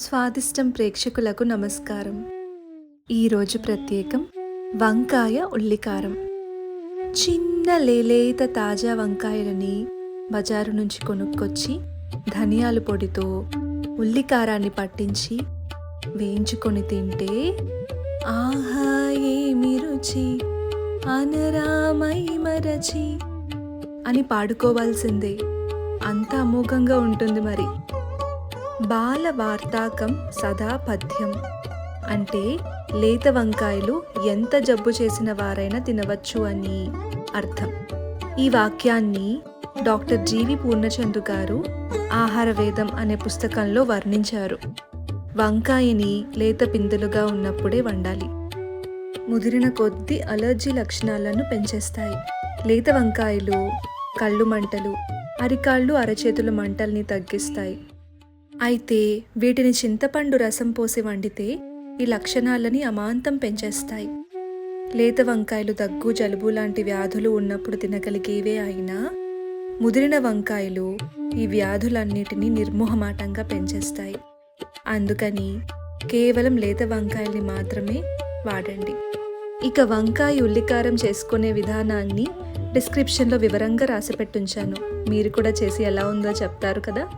స్వాదిష్టం ప్రేక్షకులకు నమస్కారం. ఈరోజు ప్రత్యేకం వంకాయ ఉల్లికారం. చిన్న లేలేత తాజా వంకాయలని బజారు నుంచి కొనుక్కొచ్చి ధనియాల పొడితో ఉల్లికారాన్ని పట్టించి వేయించుకొని తింటే ఆహా ఏమి రుచి? అనరామై మరచి అని పాడుకోవాల్సిందే. అంత అమోఘంగా ఉంటుంది మరి. బాల వార్తాకం సదా పథ్యం అంటే లేత వంకాయలు ఎంత జబ్బు చేసిన వారైనా తినవచ్చు అని అర్థం. ఈ వాక్యాన్ని డాక్టర్ జీవి పూర్ణచందు గారు ఆహార వేదం అనే పుస్తకంలో వర్ణించారు. వంకాయని లేత పిందులుగా ఉన్నప్పుడే వండాలి. ముదిరిన కొద్దీ అలర్జీ లక్షణాలను పెంచేస్తాయి. లేత వంకాయలు కళ్ళు మంటలు అరికాళ్ళు అరచేతుల మంటల్ని తగ్గిస్తాయి. అయితే వీటిని చింతపండు రసం పోసి వండితే ఈ లక్షణాలని అమాంతం పెంచేస్తాయి. లేత వంకాయలు దగ్గు జలుబు లాంటి వ్యాధులు ఉన్నప్పుడు తినగలిగేవే అయినా ముదిరిన వంకాయలు ఈ వ్యాధులన్నిటినీ నిర్మోహమాటంగా పెంచేస్తాయి. అందుకని కేవలం లేత వంకాయల్ని మాత్రమే వాడండి. ఇక వంకాయ ఉల్లికారం చేసుకునే విధానాన్ని డిస్క్రిప్షన్లో వివరంగా రాసిపెట్టుంచాను. మీరు కూడా చేసి ఎలా ఉందో చెప్తారు కదా?